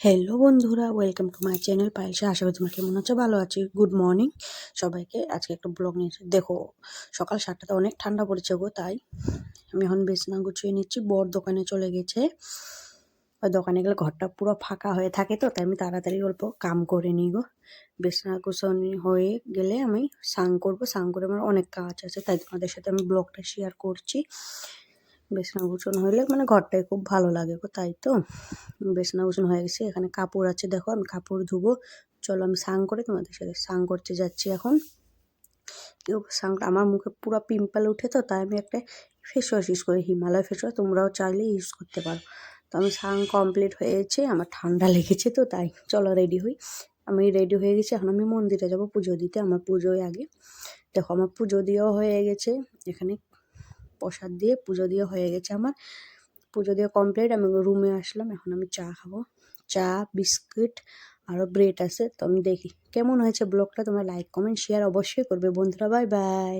Hello বন্ধুরা welcome to my channel পায়েসা আশা করি তোমরা কেমন আছো? ভালো আছি। গুড মর্নিং সবাইকে আজকে একটা ব্লগ নিয়েছি দেখো, সকাল সাতটাতে অনেক ঠান্ডা পড়েছে গো, তাই আমি এখন বিছনা গুছিয়ে নিচ্ছি। বর দোকানে চলে গেছে। ওই দোকানে গেলে ঘরটা পুরো ফাঁকা হয়ে থাকে তো, তাই আমি তাড়াতাড়ি অল্প কাম করে নিই গো। বিছনা গুছানি হয়ে গেলে আমি স্নান করব। স্নান করে আমার অনেক কাজ আছে, তাই তোমাদের সাথে আমি ব্লগটা শেয়ার করছি। বিছনা গুছানো হলে মানে ঘরটাই খুব ভালো লাগে গো, তাই তো? বিছনা গুছানো হয়ে গেছে, এখানে কাপড় আছে, দেখো আমি কাপড় ধুবো। চলো আমি স্নান করে তোমাদের সাথে স্নান করতে যাচ্ছি এখন। কেউ স্নান আমার মুখে পুরো পিম্পল উঠে তো, তাই আমি একটা ফেস ওয়াশ ইউজ করি, হিমালয় ফেস ওয়াশ তোমরাও চাইলে ইউজ করতে পারো। তো আমি স্নান কমপ্লিট হয়েছে আমার ঠান্ডা লেগেছে তো, তাই চলো রেডি হই। আমি রেডি হয়ে গেছি, এখন আমি মন্দিরে যাব পুজো দিতে, আমার পুজোয় আগে। দেখো, আমার পুজো দিয়েও হয়ে গেছে, এখানে প্রসাদ দিয়ে পুজো দিয়ে হয়ে গেছে আমার। পুজো দিয়ে কমপ্লিট আমি রুমে আসলাম, এখন আমি চা খাব। চা, বিস্কিট আরও ব্রেড আছে, তো আমি দেখি। কেমন হয়েছে ব্লগটা তোমরা লাইক কমেন্ট শেয়ার অবশ্যই করবে। বন্ধুরা বাই বাই